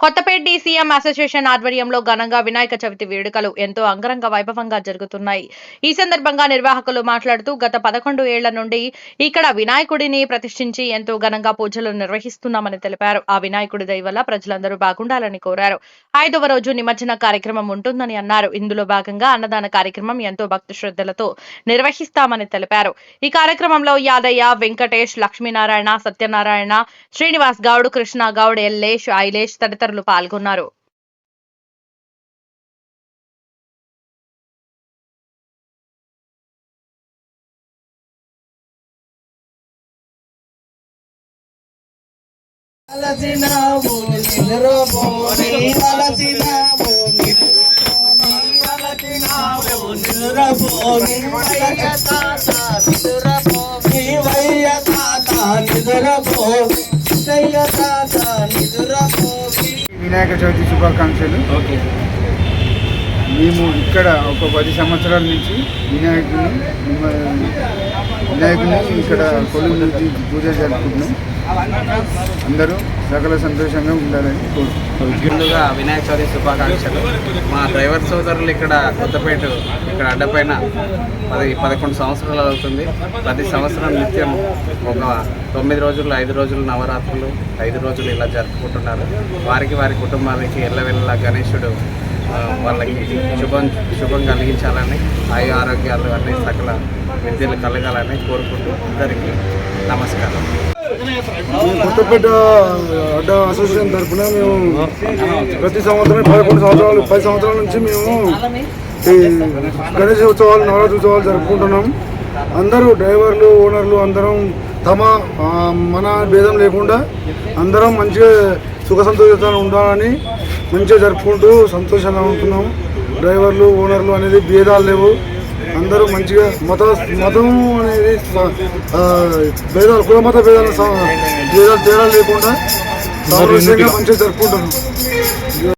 Kothapeta DCM association ఆధ్వర్యంలో ఘనంగా వినాయక చవితి వేడుకలు ఎంతో అంగరంగ వైభవంగా జరుగుతున్నాయి. ఈ సందర్భంగా నిర్వాహకులు మాట్లాడుతూ గత పదకొండు ఏళ్ళ నుండి ఇక్కడ వినాయకుడిని ప్రతిష్ఠించి ఎంతో ఘనంగా పూజలు నిర్వహిస్తున్నామని తెలిపారు. ఆ వినాయకుడి దయ వల్ల ప్రజలందరూ బాగుండాలని కోరారు. ఐదవ రోజు నిమజ్జన కార్యక్రమం ఉంటుందని అన్నారు. ఇందులో భాగంగా అన్నదాన కార్యక్రమం ఎంతో భక్తి శ్రద్ధలతో నిర్వహిస్తామని తెలిపారు. ఈ కార్యక్రమంలో యాదయ్య వెంకటేష్ లక్ష్మీనారాయణ సత్యనారాయణ శ్రీనివాస్ గౌడ్ కృష్ణ గౌడ్ ఎల్లేష్ ఐలేష్ తదితరులు పాల్గొన్నారు. అలసినావు నిద్రపోని అలసినావు నిద్రపోని నిద్రపోని వయ్య తాత నిద్రపోని వయ్య తాత నిద్రపోని వయ్య తాత వినాయక చవితి శుభాకాంక్షలు. మేము ఇక్కడ ఒక పది సంవత్సరాల నుంచి వినాయకుని వినాయకుని ఇక్కడ కొలువు పూజ జరుపుకుంటున్నాం. అందరూ సకల సంతోషంగా ఉండాలని ముందుగా వినాయక చవితి శుభాకాంక్షలు. మా డ్రైవర్ సోదరులు ఇక్కడ కొత్తపేట ఇక్కడ అడ్డపైన పది పదకొండు సంవత్సరాలు అవుతుంది. ప్రతి సంవత్సరం నిత్యం ఒక తొమ్మిది రోజులు ఐదు రోజులు నవరాత్రులు ఐదు రోజులు ఇలా జరుపుకుంటున్నారు. వారికి వారి కుటుంబానికి ఎల్లవెల్లా గణేశుడు వాళ్ళకి శుభం శుభం కలిగించాలని ఆయు ఆరోగ్యాలు అన్ని సకల విద్యలు కలగాలని కోరుకుంటూ అందరికీ నమస్కారం. కొత్తపేట అడ్డ అసోసియేషన్ తరఫున మేము ప్రతి సంవత్సరం పదకొండు సంవత్సరాలు పది సంవత్సరాల నుంచి మేము ఈ గణేష్ ఉత్సవాలు నవరాత్రి ఉత్సవాలు జరుపుకుంటున్నాం. అందరూ డ్రైవర్లు ఓనర్లు అందరం తమ మన భేదం లేకుండా అందరం మంచిగా సుఖ సంతోషంగా ఉండాలని మంచిగా జరుపుకుంటూ సంతోషంగా ఉంటున్నాం. డ్రైవర్లు ఓనర్లు అనేది భేదాలు లేవు. అందరూ మంచిగా మత మతం అనేది భేదాలు కుల మత భేదాలు భేదాలు తేడా లేకుండా మంచిగా జరుపుకుంటున్నాం.